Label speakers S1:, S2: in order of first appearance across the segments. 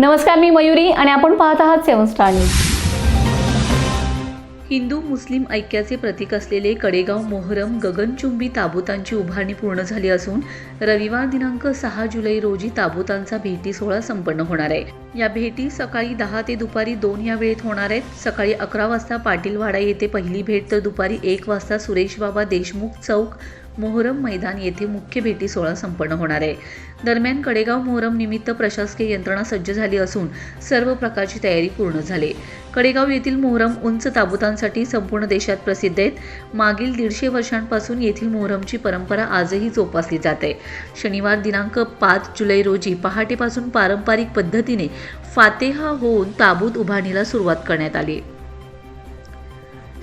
S1: नमस्कार मी मयुरी आणि आपण पाहत आहात seven star news.
S2: Hindu Muslim ऐक्याचे प्रतीक असलेले कडेगाव मोहरम गगनचुंबी ताबुतांची उभारणी पूर्ण झाली असून रविवार दिनांक सहा जुलै रोजी ताबुतांचा भेटी सोहळा संपन्न होणार आहे. या भेटी सकाळी दहा ते दुपारी दोन या वेळेत होणार आहेत. सकाळी अकरा वाजता पाटीलवाडा येथे पहिली भेट तर दुपारी एक वाजता सुरेश बाबा देशमुख चौक मोहरम मैदान येथे मुख्य भेटी सोहळा संपन्न होणार आहे. दरम्यान कडेगाव मोहरम निमित्त प्रशासकीय यंत्रणा सज्ज झाली असून सर्व प्रकारची तयारी पूर्ण झाली. कडेगाव येथील मोहरम उंच ताबुतांसाठी संपूर्ण देशात प्रसिद्ध आहेत. मागील दीडशे वर्षांपासून येथील मोहरमची परंपरा आजही जोपासली जाते. शनिवार दिनांक पाच जुलै रोजी पहाटेपासून पारंपरिक पद्धतीने फातेहा होऊन ताबूत उभारणीला सुरुवात करण्यात आली.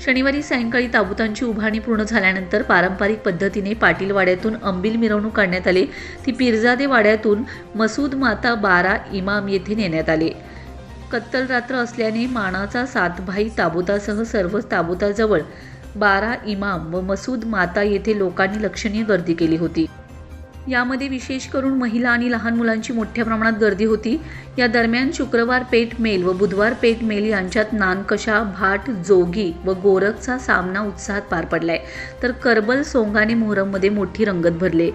S2: शनिवारी सायंकाळी ताबुतांची उभारणी पूर्ण झाल्यानंतर पारंपरिक पद्धतीने पाटील वाड्यातून अंबिल मिरवणूक काढण्यात आली. ती पिरजादे वाड्यातून मसूद माता बारा इमाम येथे नेण्यात आले. कत्तल रात्र असल्याने मानाचा सातभाई ताबुतासह सर्व ताबुताजवळ बारा इमाम व मसूद माता येथे लोकांनी लक्षणीय गर्दी केली होती. यामध्ये विशेष करून महिला आणि लहान मुलांची मोठ्या प्रमाणात गर्दी होती. या दरम्यान शुक्रवार पेठ मेल व बुधवार पेठ मेल यांच्यात नानकशा भाट जोगी व गोरखचा सामना उत्साहात पार पडलाय. तर करबल सोंगाने मोहरममध्ये मोठी रंगत भरले.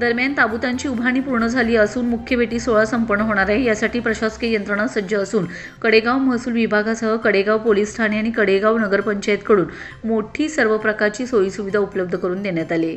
S2: दरम्यान ताबुतांची उभारणी पूर्ण झाली असून मुख्य भेटी सोहळा संपन्न होणार आहे. यासाठी प्रशासकीय यंत्रणा सज्ज असून कडेगाव महसूल विभागासह कडेगाव पोलीस ठाणे आणि कडेगाव नगरपंचायतकडून मोठी सर्व प्रकारची सोयीसुविधा उपलब्ध करून देण्यात आली